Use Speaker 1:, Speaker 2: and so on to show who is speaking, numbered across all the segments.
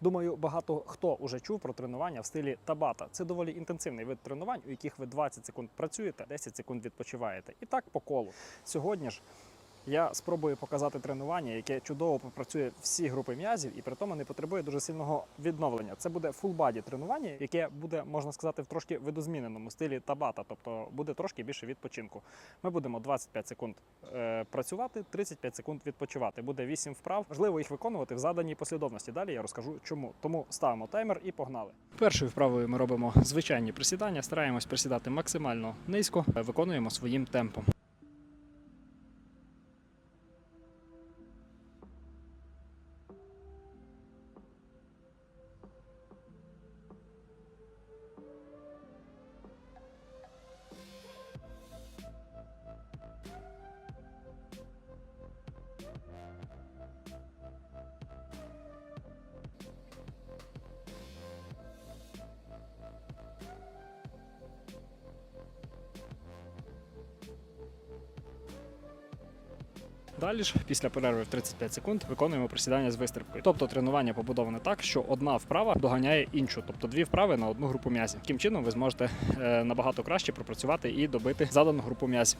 Speaker 1: Думаю, багато хто уже чув про тренування в стилі табата. Це доволі інтенсивний вид тренувань, у яких ви 20 секунд працюєте, 10 секунд відпочиваєте. І так по колу. Сьогодні ж я спробую показати тренування, яке чудово попрацює всі групи м'язів і при тому не потребує дуже сильного відновлення. Це буде фулбаді тренування, яке буде, можна сказати, в трошки видозміненому стилі табата, тобто буде трошки більше відпочинку. Ми будемо 25 секунд е, працювати, 35 секунд відпочивати. Буде 8 вправ. Важливо їх виконувати в заданій послідовності. Далі я розкажу чому. Тому ставимо таймер і погнали. Першою вправою ми робимо звичайні присідання, стараємось присідати максимально низько, виконуємо своїм темпом. Далі ж, після перерви в 35 секунд, виконуємо присідання з вистрибкою. Тобто тренування побудоване так, що одна вправа доганяє іншу, тобто дві вправи на одну групу м'язів. Таким чином ви зможете е, набагато краще пропрацювати і добити задану групу м'язів.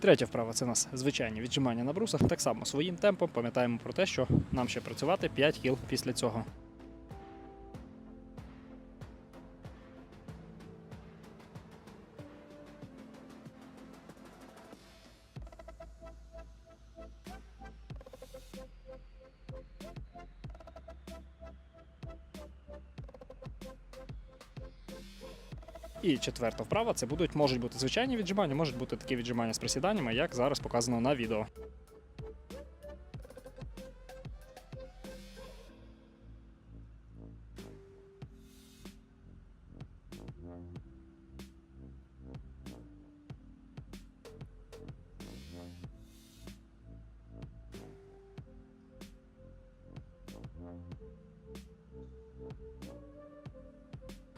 Speaker 1: Третя вправа це у нас звичайні віджимання на брусах. Так само своїм темпом пам'ятаємо про те, що нам ще працювати 5 кіл після цього. І четверта вправа це будуть можуть бути звичайні віджимання, можуть бути такі віджимання з присіданнями, як зараз показано на відео.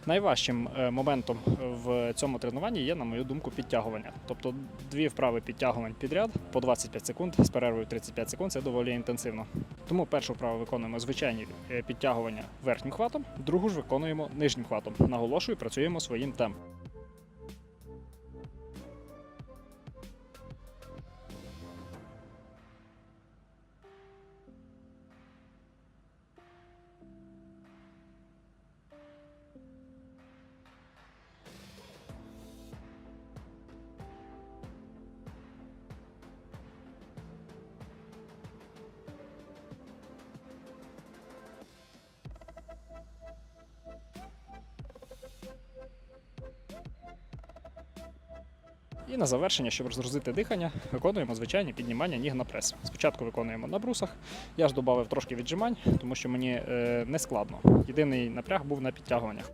Speaker 1: Найважчим е, моментом в цьому тренуванні є, на мою думку, підтягування. Тобто дві вправи підтягувань підряд по 25 секунд з перервою 35 секунд це доволі інтенсивно. Тому першу вправу виконуємо звичайні е, підтягування верхнім хватом, другу ж виконуємо нижнім хватом. Наголошую, працюємо своїм темпом. І на завершення, щоб розгрузити дихання, виконуємо звичайні піднімання ніг на прес. Спочатку виконуємо на брусах. Я ж додав трошки віджимань, тому що мені е, не складно. Єдиний напряг був на підтягуваннях.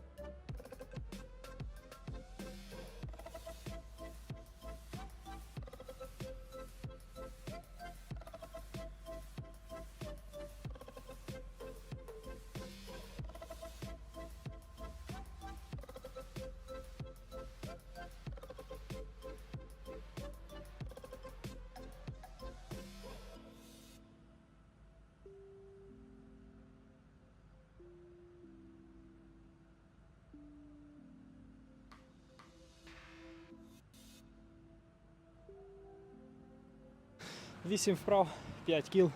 Speaker 1: Вісім вправ, 5 кіл,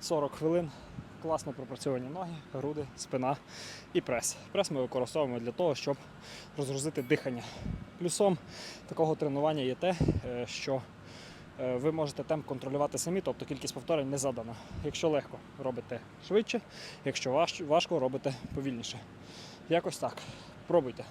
Speaker 1: 40 хвилин. Класно пропрацьовані ноги, груди, спина і прес. Прес ми використовуємо для того, щоб розгрузити дихання. Плюсом такого тренування є те, е, що е, ви можете темп контролювати самі, тобто кількість повторень не задана. Якщо легко, робите швидше, якщо важко, робите повільніше. Якось так. Пробуйте.